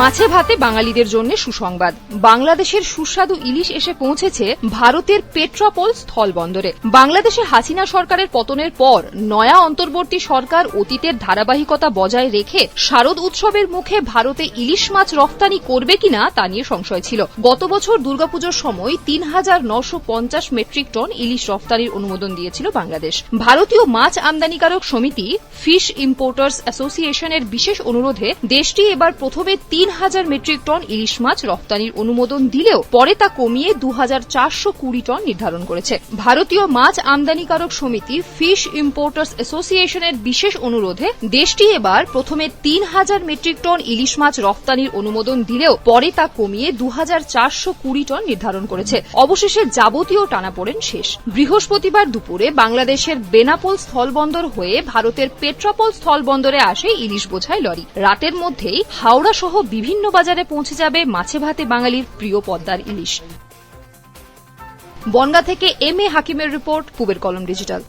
মাছে ভাতে বাঙালিদের জন্য সুসংবাদ। বাংলাদেশের সুস্বাদু ইলিশ এসে পৌঁছেছে ভারতের পেট্রাপোল স্থল বন্দরে বাংলাদেশে হাসিনা সরকারের পতনের পর নয়া অন্তর্বর্তী সরকার অতীতের ধারাবাহিকতা বজায় রেখে শারদ উৎসবের মুখে ভারতে ইলিশ মাছ রফতানি করবে কিনা তা নিয়ে সংশয় ছিল। গত বছর দুর্গাপুজোর সময় তিন হাজার নশো পঞ্চাশ মেট্রিক টন ইলিশ রফতানির অনুমোদন দিয়েছিল বাংলাদেশ। ভারতীয় মাছ আমদানিকারক সমিতি ফিশ ইম্পোর্টার্স অ্যাসোসিয়েশনের বিশেষ অনুরোধে দেশটি এবার প্রথমে তিন হাজার মেট্রিক টন ইলিশ মাছ রফতানির অনুমোদন দিলেও পরে তা কমিয়ে দু কুড়ি টন নির্ধারণ করেছে। ভারতীয় মাছ আমদানিকারক সমিতি ফিশ ইম্পোর্টার্স অ্যাসোসিয়েশনের বিশেষ অনুরোধে দেশটি এবার প্রথমে তিন হাজার মেট্রিক টন ইলিশ মাছ রফতানির অনুমোদন দিলেও পরে তা কমিয়ে দু কুড়ি টন নির্ধারণ করেছে। অবশেষে যাবতীয় টানাপোড়েন শেষ। বৃহস্পতিবার দুপুরে বাংলাদেশের বেনাপোল স্থলবন্দর হয়ে ভারতের পেট্রাপোল স্থলবন্দরে আসে ইলিশ বোঝায় লরি। রাতের মধ্যেই হাওড়া সহ বিভিন্ন বাজারে পৌঁছে যাবে মাছে ভাতে বাঙালির প্রিয় পদ্মার ইলিশ। বনগা থেকে এম এ হাকিমের রিপোর্ট, পুবের কলম ডিজিটাল।